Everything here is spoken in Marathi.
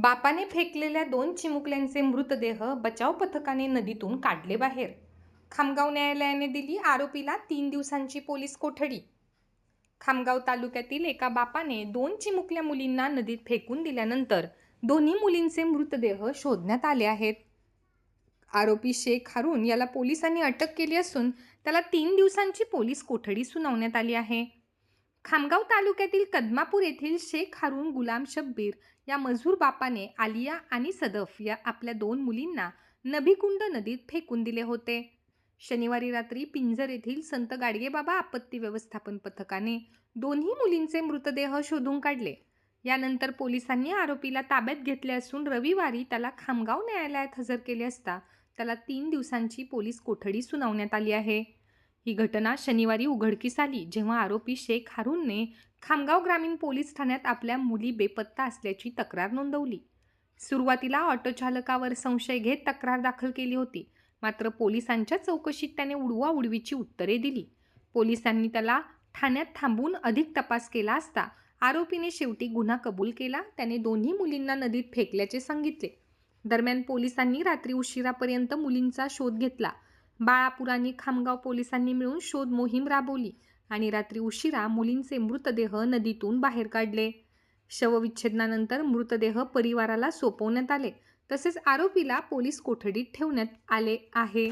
बापाने फेकलेल्या दोन चिमुकल्यांचे मृतदेह बचाव पथकाने नदीतून काढले बाहेर. खामगाव न्यायालयाने दिली आरोपीला तीन दिवसांची पोलीस कोठडी. खामगाव तालुक्यातील एका बापाने दोन चिमुकल्या मुलींना नदीत फेकून दिल्यानंतर दोन्ही मुलींचे मृतदेह शोधण्यात आले आहेत. आरोपी शेख हारून याला पोलिसांनी अटक केली असून त्याला तीन दिवसांची पोलीस कोठडी सुनावण्यात आली आहे. खामगाव तालुक्यातील कदमापूर येथील शेख हारून गुलाम शब्बीर या मजूर बापाने आलिया आणि सदफ या आपल्या दोन मुलींना नभीकुंड नदीत फेकून दिले होते. शनिवारी रात्री पिंजर येथील संत गाडगेबाबा आपत्ती व्यवस्थापन पथकाने दोन्ही मुलींचे मृतदेह शोधून काढले. यानंतर पोलिसांनी आरोपीला ताब्यात घेतले असून रविवारी त्याला खामगाव न्यायालयात हजर केले असता त्याला तीन दिवसांची पोलीस कोठडी सुनावण्यात आली आहे. ही घटना शनिवारी उघडकीस आली जेव्हा आरोपी शेख हारूनने खामगाव ग्रामीण पोलीस ठाण्यात आपल्या मुली बेपत्ता असल्याची तक्रार नोंदवली. सुरुवातीला ऑटो चालकावर संशय घेत तक्रार दाखल केली होती. मात्र पोलिसांच्या चौकशीत त्याने उडवा उडवीची उत्तरे दिली. पोलिसांनी त्याला ठाण्यात थांबून अधिक तपास केला असता आरोपीने शेवटी गुन्हा कबूल केला. त्याने दोन्ही मुलींना नदीत फेकल्याचे सांगितले. दरम्यान पोलिसांनी रात्री उशिरापर्यंत मुलींचा शोध घेतला. बाळापूर आणि खामगाव पोलिसांनी मिळून शोध मोहीम राबवली आणि रात्री उशिरा मुलींचे मृतदेह नदीतून बाहेर काढले. शवविच्छेदनानंतर मृतदेह परिवाराला सोपवण्यात आले तसेच आरोपीला पोलीस कोठडीत ठेवण्यात आले आहे.